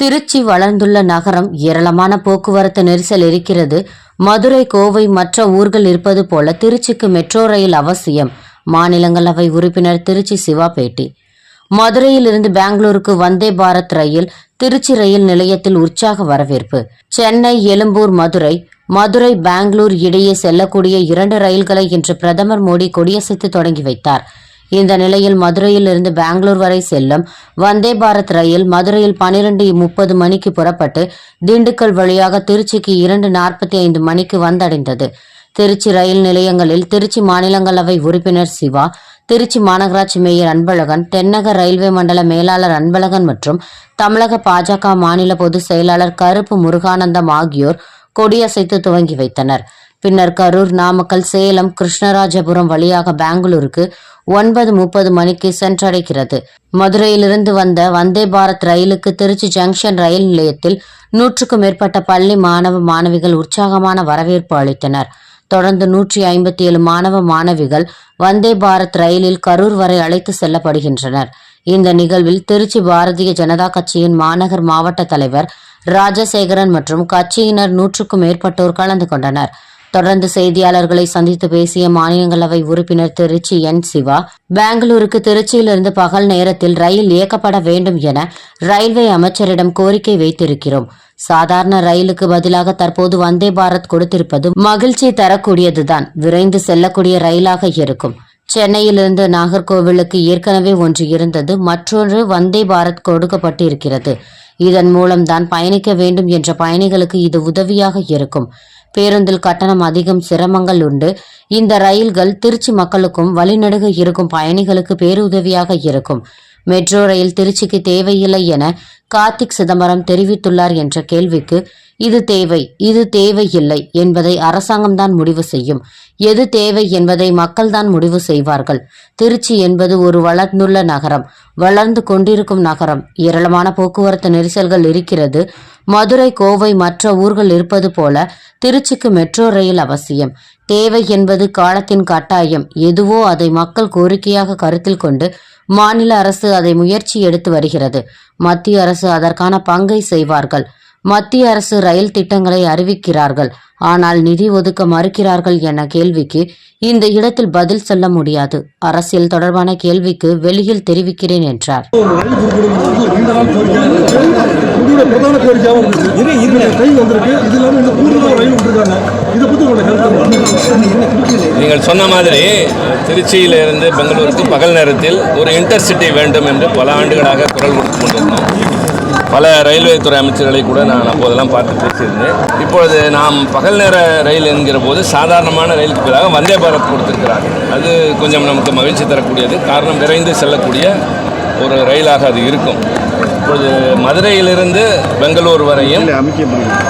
திருச்சி வளர்ந்துள்ள நகரம் ஏராளமான போக்குவரத்து நெரிசல் இருக்கிறது. மதுரை கோவை மற்ற ஊர்கள் இருப்பது போல திருச்சிக்கு மெட்ரோ ரயில் அவசியம். மாநிலங்களவை உறுப்பினர் திருச்சி சிவா பேட்டி மதுரையிலிருந்து பெங்களூருக்கு வந்தே பாரத் ரயில் திருச்சி ரயில் நிலையத்தில் உற்சாக வரவேற்பு. சென்னை எழும்பூர் மதுரை மதுரை பெங்களூர் இடையே செல்லக்கூடிய இரண்டு ரயில்களை இன்று பிரதமர் மோடி கொடியசைத்து தொடங்கி வைத்தார். இந்த நிலையில் மதுரையிலிருந்து பெங்களூர் வரை செல்லும் வந்தே பாரத் ரயில் மதுரையில் பனிரெண்டு முப்பது மணிக்கு புறப்பட்டு திண்டுக்கல் வழியாக திருச்சிக்கு இரண்டு நாற்பத்தி ஐந்து மணிக்கு வந்தடைந்தது. திருச்சி ரயில் நிலையங்களில் திருச்சி மாநிலங்களவை உறுப்பினர் சிவா திருச்சி மாநகராட்சி மேயர் அன்பழகன் தென்னக ரயில்வே மண்டல மேலாளர் அன்பழகன் மற்றும் தமிழக பாஜக மாநில பொதுச் செயலாளர் கருப்பு முருகானந்தம் ஆகியோர் கொடியசைத்து துவங்கி வைத்தனர். பின்னர் கரூர் நாமக்கல் சேலம் கிருஷ்ணராஜபுரம் வழியாக பெங்களூருக்கு ஒன்பது முப்பது மணிக்கு சென்றடைகிறது. மதுரையிலிருந்து வந்த வந்தே பாரத் ரயிலுக்கு திருச்சி ஜங்ஷன் ரயில் நிலையத்தில் நூற்றுக்கும் மேற்பட்ட பள்ளி மாணவ மாணவிகள் உற்சாகமான வரவேற்பு அளித்தனர். தொடர்ந்து நூற்றி ஐம்பத்தி ஏழு மாணவ மாணவிகள் வந்தே பாரத் ரயிலில் கரூர் வரை அழைத்து செல்லப்படுகின்றனர். இந்த நிகழ்வில் திருச்சி பாரதிய ஜனதா கட்சியின் மாநகர் மாவட்ட தலைவர் ராஜசேகரன் மற்றும் கட்சியினர் நூற்றுக்கும் மேற்பட்டோர் கலந்து கொண்டனர். தொடர்ந்து செய்தியாளர்களை சந்தித்து பேசிய மாநிலங்களவை உறுப்பினர் திருச்சி என். சிவா பெங்களூருக்கு திருச்சியிலிருந்து பகல் நேரத்தில் ரயில் இயக்கப்பட வேண்டும் என ரயில்வே அமைச்சரிடம் கோரிக்கை வைத்திருக்கிறோம். சாதாரண ரயிலுக்கு பதிலாக தற்போது வந்தே பாரத் கொடுத்திருப்பது மகிழ்ச்சி தரக்கூடியதுதான். விரைந்து செல்லக்கூடிய ரயிலாக இருக்கும். சென்னையிலிருந்து நாகர்கோவிலுக்கு ஏற்கனவே ஒன்று இருந்தது. மற்றொன்று வந்தே பாரத் கொடுக்கப்பட்டிருக்கிறது. இதன் மூலம்தான் பயணிக்க வேண்டும் என்ற பயணிகளுக்கு இது உதவியாக இருக்கும். பேருந்தில் கட்டணம் அதிகம் சிரமங்கள் உண்டு. இந்த ரயில்கள் திருச்சி மக்களுக்கும் வழிநடுக இருக்கும் பயணிகளுக்கு பேருதவியாக இருக்கும். மெட்ரோ ரயில் திருச்சிக்கு தேவையில்லை என கார்த்திக் சிதம்பரம் தெரிவித்துள்ளார் என்ற கேள்விக்கு இது தேவை இது தேவையில்லை என்பதை அரசாங்கம்தான் முடிவு செய்யும். எது தேவை என்பதை மக்கள்தான் முடிவு செய்வார்கள். திருச்சி என்பது ஒரு வளர்ந்துள்ள நகரம். வளர்ந்து கொண்டிருக்கும் நகரம். ஏராளமான போக்குவரத்து நெரிசல்கள் இருக்கிறது. மதுரை கோவை மற்ற ஊர்கள் இருப்பது போல திருச்சிக்கு மெட்ரோ ரயில் அவசியம். தேவை என்பது காலத்தின் கட்டாயம். எதுவோ அதை மக்கள் கோரிக்கையாக கருத்தில் கொண்டு மாநில அரசு அதை முயற்சி எடுத்து வருகிறது. மத்திய அரசு அதற்கான பங்கை செய்வார்கள். மத்திய அரசு ரயில் திட்டங்களை அறிவிக்கிறார்கள். ஆனால் நிதி ஒதுக்க மறுக்கிறார்கள் என கேள்விக்கு இந்த இடத்தில் பதில் சொல்ல முடியாது. அரசியல் தொடர்பான கேள்விக்கு வெளியில் தெரிவிக்கிறேன் என்றார். பிரதான கோரிக்கையாகவும் ட்ரெயின் வந்திருக்கு. இது இல்லாமல் இந்த கூடுதலாக ரயில் விட்டுருக்காங்க இதை பற்றி உங்களோட கருத்து நீங்கள் சொன்ன மாதிரி திருச்சியிலிருந்து பெங்களூருக்கு பகல் நேரத்தில் ஒரு இன்டர்சிட்டி வேண்டும் என்று பல ஆண்டுகளாக குரல் கொடுத்து கொண்டிருந்தோம். பல ரயில்வே துறை அமைச்சர்களை கூட நான் அப்போதெல்லாம் பார்த்து பேசியிருந்தேன். இப்பொழுது நாம் பகல் நேர ரயில் என்கிற போது சாதாரணமான ரயிலுக்கு பதிலாக வந்தே பாரத் கொடுத்திருக்கிறார்கள் அது கொஞ்சம் நமக்கு மகிழ்ச்சி தரக்கூடியது. காரணம் விரைந்து செல்லக்கூடிய ஒரு ரயிலாக அது இருக்கும். இப்பொழுது மதுரையிலிருந்து பெங்களூர் வரையும்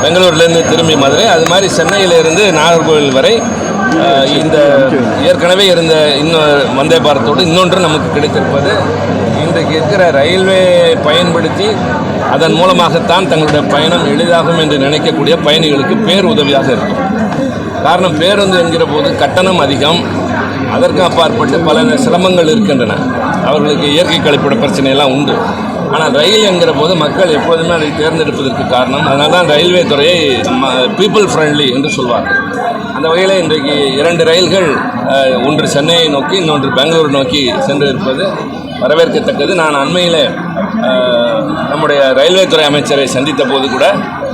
பெங்களூர்லேருந்து திரும்பி மதுரை அது மாதிரி சென்னையிலிருந்து நாகர்கோவில் வரை இந்த ஏற்கனவே இருந்த இன்னொரு வந்தே பாரத்தோடு இன்னொன்று நமக்கு கிடைத்திருப்பது. இன்றைக்கு இருக்கிற ரயில்வே பயன்படுத்தி அதன் மூலமாகத்தான் தங்களுடைய பயணம் எளிதாகும் என்று நினைக்கக்கூடிய பயணிகளுக்கு பேர் உதவியாக இருக்கும். காரணம் பேருந்து என்கிற போது கட்டணம் அதிகம். அதற்கு அப்பாற்பட்டு பல சிரமங்கள் இருக்கின்றன. அவர்களுக்கு இயற்கை கழிப்பிட பிரச்சனையெல்லாம் உண்டு. ஆனால் ரயில் என்கிற போது மக்கள் எப்போதுமே அதை தேர்ந்தெடுப்பதற்கு காரணம். அதனால தான் ரயில்வே துறையை பீப்புள் ஃப்ரெண்ட்லி என்று சொல்வார்கள். அந்த வகையில் இன்றைக்கு இரண்டு ரயில்கள் ஒன்று சென்னையை நோக்கி இன்னொன்று பெங்களூர் நோக்கி சென்று இருப்பது வரவேற்கத்தக்கது. நான் அண்மையில் நம்முடைய ரயில்வே துறை அமைச்சரை சந்தித்த போது கூட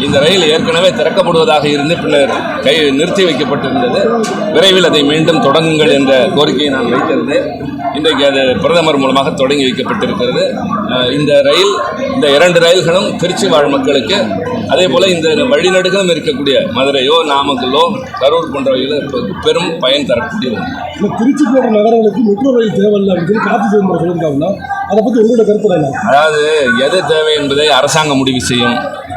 இந்த ரயில் ஏற்கனவே திறக்கப்படுவதாக இருந்து பின்னர் கை நிறுத்தி வைக்கப்பட்டிருந்தது. விரைவில் அதை மீண்டும் தொடங்குங்கள் என்ற கோரிக்கையை நான் வைத்திருந்தேன். இன்றைக்கு அது பிரதமர் மூலமாக தொடங்கி வைக்கப்பட்டிருக்கிறது. இந்த ரயில் இந்த இரண்டு ரயில்களும் திருச்சி வாழ் மக்களுக்கு அதே போல் இந்த வழிநடுகளும் இருக்கக்கூடிய மதுரையோ நாமக்கலோ கரூர் போன்றவைகளும் பெரும் பயன் தரக்கூடியது. இந்த திருச்சி போன்ற நகரங்களுக்கு மெட்ரோ ரயில் தேவையில்லை அப்படின்னு அதை பற்றி உங்களோட கருத்து என்ன? அதாவது எது தேவை என்பதை அரசாங்கம் முடிவு செய்யும்.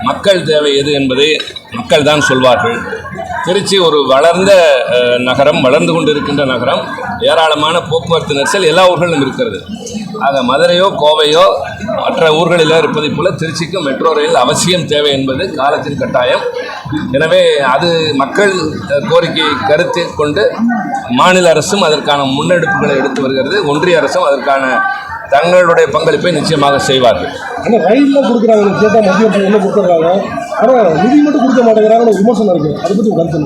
மக்கள் தேவை எது என்பதை மக்கள் தான் சொல்வார்கள். திருச்சி ஒரு வளர்ந்த நகரம் வளர்ந்து கொண்டிருக்கின்ற நகரம். ஏராளமான போக்குவரத்து நெரிசல் எல்லா ஊர்களிலும் இருக்கிறது. ஆக மதுரையோ கோவையோ மற்ற ஊர்களில் இருப்பதைப் போல திருச்சிக்கும் மெட்ரோ ரயில் அவசியம் தேவை என்பது காலத்தின் கட்டாயம். எனவே அது மக்கள் கோரிக்கையை கருத்தில் கொண்டு மாநில அரசும் அதற்கான முன்னெடுப்புகளை எடுத்து வருகிறது. ஒன்றிய அரசும் அதற்கான தங்களுடைய பங்களிப்பை நிச்சயமாக செய்வார்கள். ஆனால் ரயில்லாம் கொடுக்குறாங்க கேட்டால் மத்திய அரசு என்ன கொடுத்துட்றாங்க ஆனால் நிதி மட்டும் கொடுக்க மாட்டேங்கிறாங்கன்னு விமர்சனம் இருக்குது அதை பற்றி கருத்து?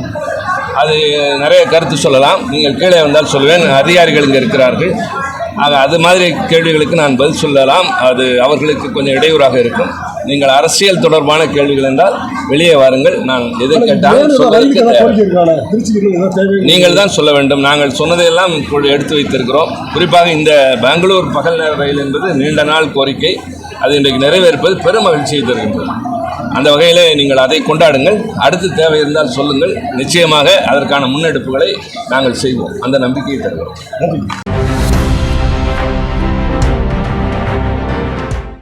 அது நிறைய கருத்து சொல்லலாம். நீங்கள் கீழே வந்தால் சொல்லுவேன். அதிகாரிகள் இங்கே இருக்கிறார்கள். ஆக அது மாதிரி கேள்விகளுக்கு நான் பதில் சொல்லலாம். அது அவர்களுக்கு கொஞ்சம் இடையூறாக இருக்கும். நீங்கள் அரசியல் தொடர்பான கேள்விகள் என்றால் வெளியே வாருங்கள். நான் எதை கேட்டாலும் நீங்கள் தான் சொல்ல வேண்டும். நாங்கள் சொன்னதையெல்லாம் எடுத்து வைத்திருக்கிறோம். குறிப்பாக இந்த பெங்களூர் பகல் நேர ரயில் என்பது நீண்ட நாள் கோரிக்கை. அது இன்றைக்கு நிறைவேற்பது பெரும் மகிழ்ச்சியை தருகின்றது. அந்த வகையிலே நீங்கள் அதை கொண்டாடுங்கள். அடுத்து தேவை இருந்தால் சொல்லுங்கள். நிச்சயமாக அதற்கான முன்னெடுப்புகளை நாங்கள் செய்வோம். அந்த நம்பிக்கையை தருகிறோம்.